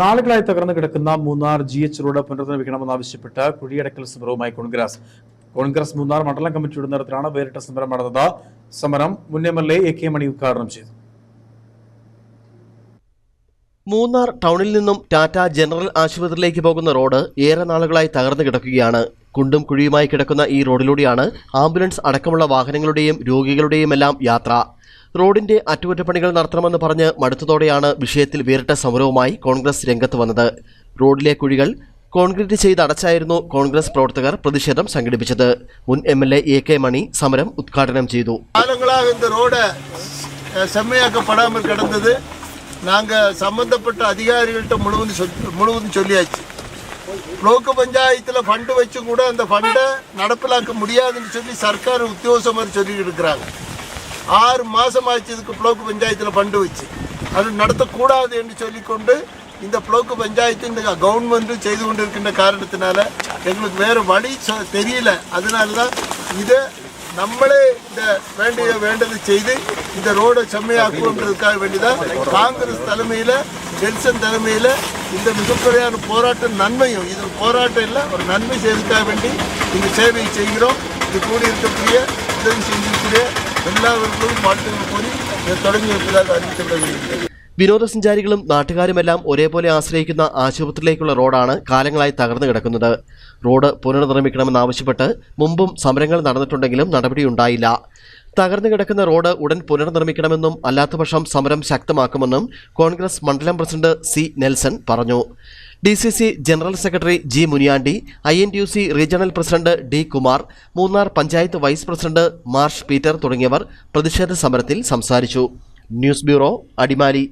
നാളുകളായി തകർന്നു കിടക്കുന്ന മൂന്നാർ ജി എച്ച് റോഡ് പുനർനിർമ്മിക്കണമെന്നാവശ്യപ്പെട്ട് കുഴിയടക്കൽ സമരവുമായി കോൺഗ്രസ്. കോൺഗ്രസ് മൂന്നാർ മണ്ഡലം കമ്മിറ്റിയുടെ നേതൃത്വത്തിലാണ് വേറിട്ട സമരം നടന്നത്. സമരം മുൻ M L A K Mani ഉദ്ഘാടനം ചെയ്തു. മൂന്നാർ ടൗണിൽ നിന്നും ടാറ്റ ജനറൽ ആശുപത്രിയിലേക്ക് പോകുന്ന റോഡ് ഏറെ നാളുകളായി തകർന്നു കിടക്കുകയാണ്. കുണ്ടും കുഴിയുമായി കിടക്കുന്ന ഈ റോഡിലൂടെയാണ് ആംബുലൻസ് അടക്കമുള്ള വാഹനങ്ങളുടെയും രോഗികളുടെയും എല്ലാം യാത്ര റോഡിന്റെ അറ്റകുറ്റപ്പണികൾ നടത്തണമെന്ന് പറഞ്ഞ് മടുത്തതോടെയാണ് വിഷയത്തിൽ വേറിട്ട സമരവുമായി കോൺഗ്രസ് രംഗത്ത് വന്നത് റോഡിലെ കുഴികൾ കോൺക്രീറ്റ് ചെയ്ത് അടച്ചായിരുന്നു കോൺഗ്രസ് പ്രവർത്തകർ പ്രതിഷേധം സംഘടിപ്പിച്ചത് മുൻ M L A A K Mani സമരം ഉദ്ഘാടനം ചെയ്തു காலங்களாக இந்த ரோடை அஹ், செம்மையாக்கப்படாமல் கிடந்தது நாங்கள் சம்பந்தப்பட்ட அதிகாரிகள்கிட்ட முழுவதும் சொல் முழுவதும் சொல்லியாச்சு ബ്ലോക്ക് പഞ്ചായത്തിൽ ഫണ്ട് വെച്ചും കൂടെ அந்த ഫണ്ട് നടപ്പിലാക്ക முடியாதுன்னு சொல்லி சர்க்கார் உத்தியோகமாக சொல்லிட்டு இருக்கிறாங்க ஆறு மாதம் ஆச்சு இதுக்கு ബ്ലോക്ക് பஞ்சாயத்தில் ஃபண்டு வச்சு அது நடத்தக்கூடாது என்று சொல்லிக்கொண்டு இந்த ബ്ലോക്ക് பஞ்சாயத்து இந்த கவர்மெண்ட்டும் செய்து கொண்டிருக்கின்ற காரணத்தினால எங்களுக்கு வேறு வழி சொ- தெரியல அதனால தான் இதை നമ്മളെ இந்த வேண்டிய வேண்டது செய்து இந்த ரோடை செம்மையாக்குன்றதுக்காக வேண்டிதான் காங்கிரஸ் தலைமையில ஜென்சன் தலைமையில இந்த மிகப்பெரியான போராட்டம் நன்மையும் இது போராட்டம் இல்லை ஒரு நன்மை செய்வதற்காக வேண்டி இந்த சேவையை செய்கிறோம். இது கூடி இருக்கக்கூடிய உதவி செஞ்சிருக்கிற எல்லாவர்களும் வாழ்த்துக்கள் கூறி இதை தொடங்கி வைப்பதாக அறிவிக்கப்பட வேண்டியிருக்கிறது വിനോദസഞ്ചാരികളും നാട്ടുകാരുമെല്ലാം ഒരേപോലെ ആശ്രയിക്കുന്ന ആശുപത്രിയിലേക്കുള്ള റോഡാണ് കാലങ്ങളായി തകർന്നു കിടക്കുന്നത്. റോഡ് പുനർനിർമ്മിക്കണമെന്നാവശ്യപ്പെട്ട് മുമ്പും സമരങ്ങൾ നടന്നിട്ടുണ്ടെങ്കിലും നടപടിയുണ്ടായില്ല. തകർന്നു കിടക്കുന്ന റോഡ് ഉടൻ പുനർനിർമ്മിക്കണമെന്നും അല്ലാത്തപക്ഷം സമരം ശക്തമാക്കുമെന്നും കോൺഗ്രസ് മണ്ഡലം പ്രസിഡന്റ് സി നെൽസൺ പറഞ്ഞു. D C C general secretary G Muniyandi I N T C regional president D Kumar Munnar panchayat vice president Marsh Peter തുടങ്ങിയവർ പ്രതിഷേധ സമരത്തിൽ സംസാരിച്ചു. News bureau Adimali.